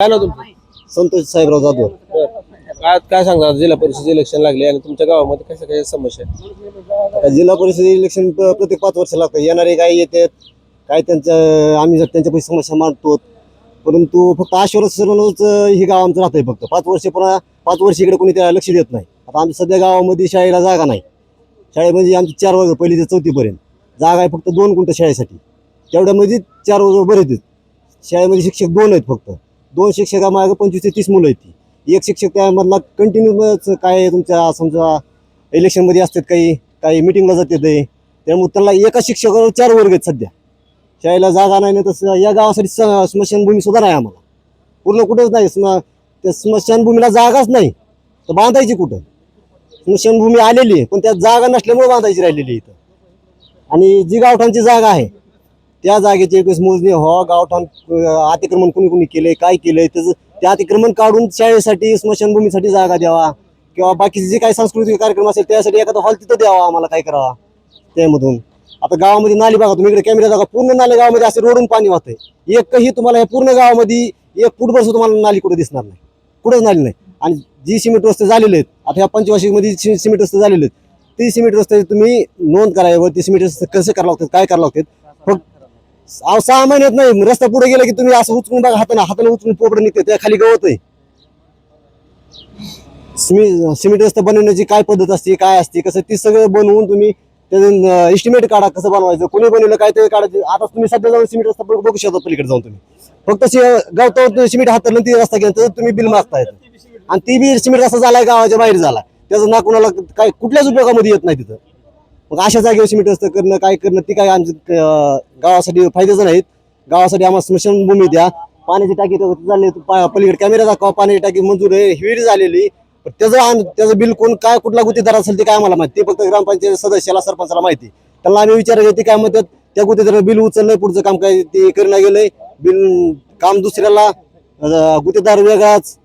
काय ना तुमचं? संतोष साहेबराव जाधव. काय काय सांगता जिल्हा परिषद इलेक्शन लागले आणि तुमच्या गावामध्ये कशा काही समस्या आहेत? आता जिल्हा परिषद इलेक्शन प- प्रत्येक पाच वर्ष लागतं. येणारे काय येतात काय त्यांचं आम्ही जर त्यांच्यापैकी समस्या मांडतो परंतु फक्त आश्वासनच हे गाव आमचं राहतंय फक्त. पाच वर्ष पुन्हा पाच वर्ष इकडे कोणी त्याला लक्ष देत नाही. आता आमच्या सध्या गावामध्ये शाळेला जागा नाही. शाळेमध्ये आमची चार वर्ग पहिली ते चौथीपर्यंत जागा आहे फक्त दोन गुंठ शाळेसाठी. तेवढ्यामध्ये चार वर्ग बरेच आहेत. शाळेमध्ये शिक्षक दोन आहेत फक्त. दोन शिक्षकामागे पंचवीस ते तीस मुलं येते एक शिक्षक त्यामधला कंटिन्यूच काय आहे तुमच्या समजा इलेक्शनमध्ये असतात काही काही मिटिंगला जातात ते. त्यामुळे त्याला एका शिक्षकावर चार वर्ग आहेत सध्या. शाळेला जागा नाही ना तसं या गावासाठी स- स्मशानभूमी सुद्धा नाही आम्हाला. पूर्ण कुठंच नाही स्म त्या स्मशानभूमीला जागाच नाही. तर बांधायची कुठं? स्मशानभूमी आलेली आहे पण त्यात जागा नसल्यामुळे बांधायची राहिलेली इथं. आणि जी गावठांची जागा आहे त्या जागेची एकवीस मोजणी हो गावठाण अतिक्रमण कुणी कुणी केलंय काय केलंय त्याचं ते अतिक्रमण काढून शाळेसाठी स्मशानभूमीसाठी जागा द्यावा. किंवा बाकीचे जे काही सांस्कृतिक कार्यक्रम असेल त्यासाठी एखादा हॉल तिथं द्यावा आम्हाला काय करावा. त्यामधून. आता गावामध्ये नाली बघा तुम्ही इकडे कॅमेरा दाखवा. पूर्ण नाले गावामध्ये असे रोडून पाणी वाहतंय. एकही तुम्हाला या पूर्ण गावामध्ये एक फुटभर सुद्धा तुम्हाला नाली कुठे दिसणार नाही. कुठंच नाली नाही. आणि जी सिमेंट रस्ते झालेले आहेत आता ह्या पंचवार्षिकमध्ये सिमेंट रस्ते झालेले आहेत ती सिमेंट रस्ते तुम्ही नोंद करावं ते सिमेंट रस्ते कसे करावं लागतात काय करावं लागतात फक्त सहा महिन्यात नाही. रस्ता पुढे गेला की तुम्ही असं उचलून बघा हाताने हाताने उचलून पोपडं निघते त्या खाली गवत आहे. सिमेंट सिमेंट रस्ता बनवण्याची काय पद्धत असते काय असते कसं ती सगळं बनवून तुम्ही त्याचं एस्टिमेट काढा कसं बनवायचं कोणी बनवलं काय ते काढायचं. आता तुम्ही सध्या जाऊन सिमेंट रस्ता बघू शकता पलीकडे जाऊन तुम्ही. फक्त गावतावर सिमेंट हातरलं ती रस्ता गेला तर तुम्ही बिल मागताय. आणि ती बी सिमेंट रस्ता झालाय गावाच्या बाहेर झाला त्याचं ना कुणाला काय कुठल्याच उपयोगामध्ये येत नाही तिथं. मग अशा जागेवर सिमेंट रस्ता करणं काय करणं ती काय आमच्या गावासाठी फायद्याचं नाहीत. गावासाठी आम्हाला स्मशानभूमी द्या. पाण्याची टाकी तर पा- पलीकडे कॅमेरा दाखवा पाण्याची टाकी मंजूर आहे हिवीर झालेली. पण त्याचं त्याचं बिल कोण काय कुठला गुत्तेदार असेल ते काय आम्हाला माहिती फक्त ग्रामपंचायत सदस्याला सरपंचाला माहिती त्यांना आम्ही विचार ते काय म्हणतात त्या गुत्तेदार बिल उचललंय पुढचं काम काय ते करणं गेलंय. बिल काम दुसऱ्याला गुत्तेदार वेगळाच.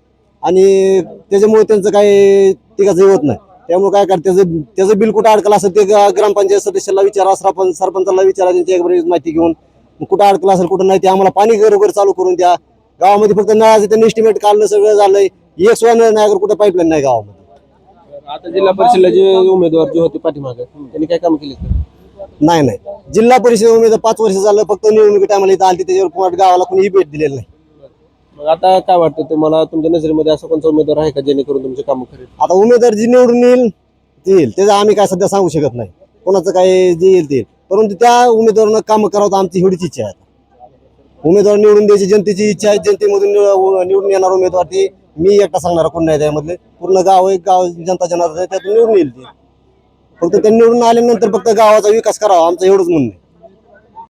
आणि त्याच्यामुळे त्यांचं काय ते होत नाही. त्यामुळे काय करते त्याचं त्याचं बिल कुठं अडकलं असेल ते ग्रामपंचायत सदस्याला विचारा सरपंच सरपंचाला विचारा त्यांची एक माहिती घेऊन. कुठं अडकलं असेल कुठं नाही ते आम्हाला पाणी घरोघर चालू करून द्या. गावामध्ये फक्त नळाचं त्यांनी एस्टिमेट काढलं सगळं झालंय. एक सोळा नळ नाही कुठं पाईपलाईन नाही गावामध्ये. आता जिल्हा परिषदला जे उमेदवार जे होते पाठीमागे त्यांनी काय काम केले नाही नाही. जिल्हा परिषद उमेदवार पाच वर्ष झालं फक्त निवडणुकी टायमाला इथं आली त्याच्यावर गावाला कोणीही भेट दिलेलं नाही. मग आता काय वाटतं तुम्हाला? तुमच्या नजरेमध्ये असा कोणता उमेदवार आहे का जेणेकरून तुमचे काम करेल? आता उमेदवार जी निवडून येईल ते येईल. त्याचं आम्ही काय सध्या सांगू शकत नाही. कोणाचं काय जे येईल ते येईल. परंतु त्या उमेदवारानं काम करावं आमची एवढीच इच्छा आहे. उमेदवार निवडून द्यायची जनतेची इच्छा आहे. जनतेमधून निवडून येणार उमेदवार ते. मी एकटा सांगणार कोण नाही त्यामधले. पूर्ण गाव एक गाव जनता जनार्दन त्यातून निवडून येईल ते. फक्त ते निवडून आल्यानंतर फक्त गावाचा विकास करावा आमचं एवढंच म्हणणं आहे.